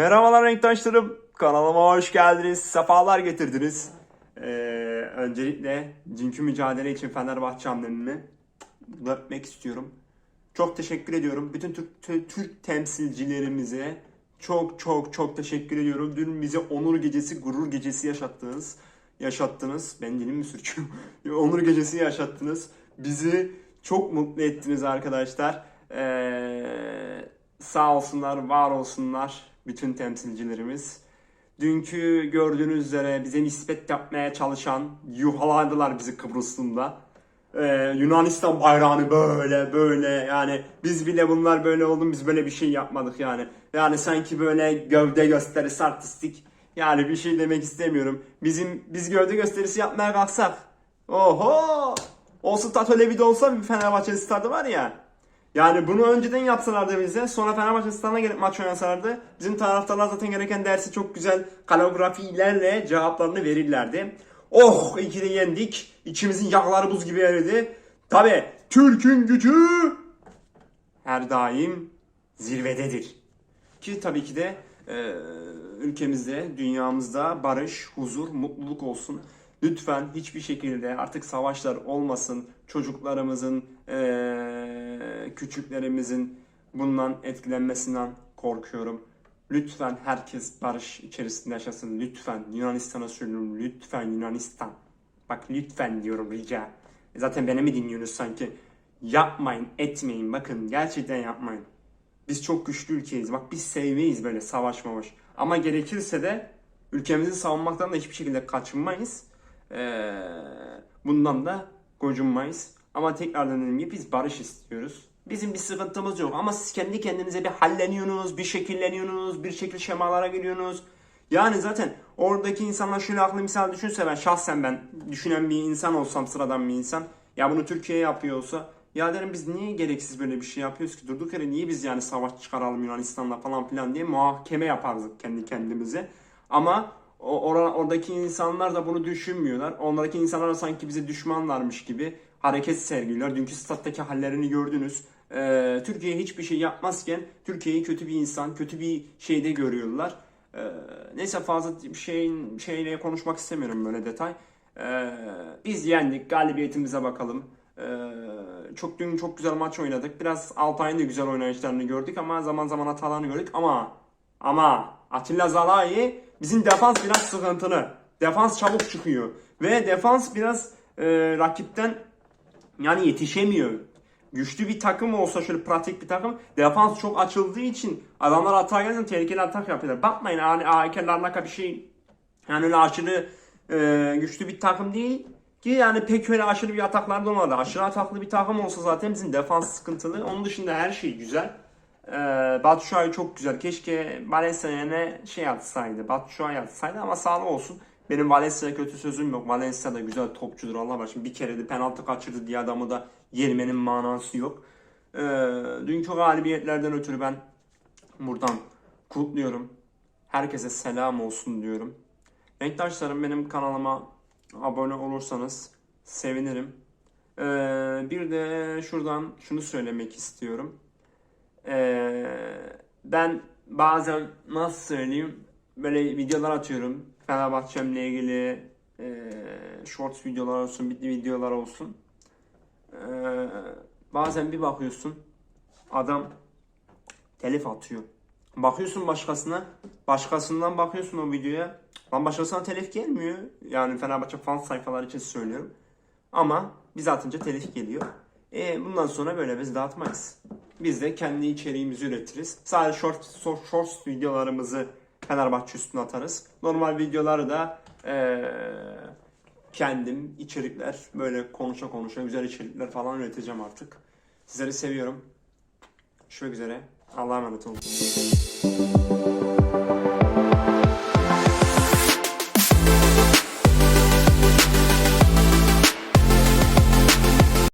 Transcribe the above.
Merhabalar renktaşlarım. Kanalıma hoş geldiniz. Sefalar getirdiniz. Ee, öncelikle dünkü mücadele için Fenerbahçe hamlemi öpmek istiyorum. Çok teşekkür ediyorum. Bütün Türk, Tü- Türk temsilcilerimize çok çok çok teşekkür ediyorum. Dün bize onur gecesi, gurur gecesi yaşattınız. Yaşattınız. Ben dilim mi sürçüyor? onur gecesi yaşattınız. Bizi çok mutlu ettiniz arkadaşlar. Ee, sağ olsunlar, var olsunlar bütün temsilcilerimiz. Dünkü gördüğünüz üzere bize nispet yapmaya çalışan yuhaladılar bizi Kıbrıs'ında. Ee, Yunanistan bayrağını böyle böyle yani biz bile bunlar böyle oldu biz böyle bir şey yapmadık yani. Yani sanki böyle gövde gösterisi artistik yani bir şey demek istemiyorum. Bizim biz gövde gösterisi yapmaya kalksak oho o stat öyle bir de olsa bir Fenerbahçe stadı var ya yani bunu önceden yapsalardı bize sonra Fenerbahçe stadına gelip maç oynasalardı bizim taraftarlar zaten gereken dersi çok güzel kaligrafilerle cevaplarını verirlerdi. Oh de yendik. İçimizin yağları buz gibi eridi. Tabi Türk'ün gücü her daim zirvededir. Ki tabii ki de e, ülkemizde, dünyamızda barış, huzur, mutluluk olsun. Lütfen hiçbir şekilde artık savaşlar olmasın. Çocuklarımızın, e, küçüklerimizin bundan etkilenmesinden korkuyorum. Lütfen herkes barış içerisinde yaşasın. Lütfen Yunanistan'a söylüyorum. Lütfen Yunanistan. Bak lütfen diyorum rica. Zaten beni mi dinliyorsunuz sanki? Yapmayın, etmeyin. Bakın gerçekten yapmayın. Biz çok güçlü ülkeyiz. Bak biz sevmeyiz böyle savaş mavaş. Ama gerekirse de ülkemizi savunmaktan da hiçbir şekilde kaçınmayız. Ee, bundan da gocunmayız. Ama tekrardan dediğim gibi biz barış istiyoruz. Bizim bir sıkıntımız yok ama siz kendi kendinize bir halleniyorsunuz, bir şekilleniyorsunuz, bir şekil şemalara giriyorsunuz. Yani zaten oradaki insanlar şöyle aklı misal düşünse ben şahsen ben düşünen bir insan olsam sıradan bir insan ya bunu Türkiye yapıyor olsa ya derim biz niye gereksiz böyle bir şey yapıyoruz ki durduk yere niye biz yani savaş çıkaralım Yunanistan'la falan filan diye muhakeme yapardık kendi kendimize. Ama o, ora- oradaki insanlar da bunu düşünmüyorlar. Oradaki insanlar sanki bize düşmanlarmış gibi hareket sergiliyorlar. Dünkü stat'taki hallerini gördünüz. Ee, Türkiye hiçbir şey yapmazken Türkiye'yi kötü bir insan, kötü bir şeyde görüyorlar. Ee, neyse fazla şeyin şeyle konuşmak istemiyorum böyle detay. Ee, biz yendik. Galibiyetimize bakalım. Ee, çok dün çok güzel maç oynadık. Biraz Altay'ın da güzel oynayışlarını gördük ama zaman zaman hatalarını gördük ama ama Atilla Zalai bizim defans biraz sıkıntılı. Defans çabuk çıkıyor ve defans biraz e, rakipten yani yetişemiyor. Güçlü bir takım olsa şöyle pratik bir takım defans çok açıldığı için adamlar hata gelirse tehlikeli atak yapıyorlar. Bakmayın yani AEK Larnaka bir şey yani öyle aşırı e, güçlü bir takım değil ki yani pek öyle aşırı bir ataklar da olmadı. Aşırı ataklı bir takım olsa zaten bizim defans sıkıntılı. Onun dışında her şey güzel. E, Batshuayi çok güzel. Keşke Valencia'ya şey atsaydı. Batshuayi atsaydı ama sağlık olsun. Benim Valencia'ya kötü sözüm yok. Valencia da güzel topçudur Allah var. Şimdi bir kere de penaltı kaçırdı diye adamı da yermenin manası yok. E, dünkü galibiyetlerden ötürü ben buradan kutluyorum. Herkese selam olsun diyorum. Renktaşlarım benim kanalıma abone olursanız sevinirim. Ee, bir de şuradan şunu söylemek istiyorum. Ee, ben bazen nasıl söyleyeyim böyle videolar atıyorum. Fenerbahçe'mle ilgili e, shorts videolar olsun, bitli videolar olsun. Ee, bazen bir bakıyorsun adam telif atıyor. Bakıyorsun başkasına, başkasından bakıyorsun o videoya. Lan başkasına telif gelmiyor. Yani Fenerbahçe fan sayfaları için söylüyorum. Ama biz atınca telif geliyor. E, bundan sonra böyle biz dağıtmayız. Biz de kendi içeriğimizi üretiriz. Sadece short, short, shorts videolarımızı Fenerbahçe üstüne atarız. Normal videoları da e, kendim içerikler böyle konuşa konuşa güzel içerikler falan üreteceğim artık. Sizleri seviyorum. Görüşmek üzere. Allah'a emanet olun.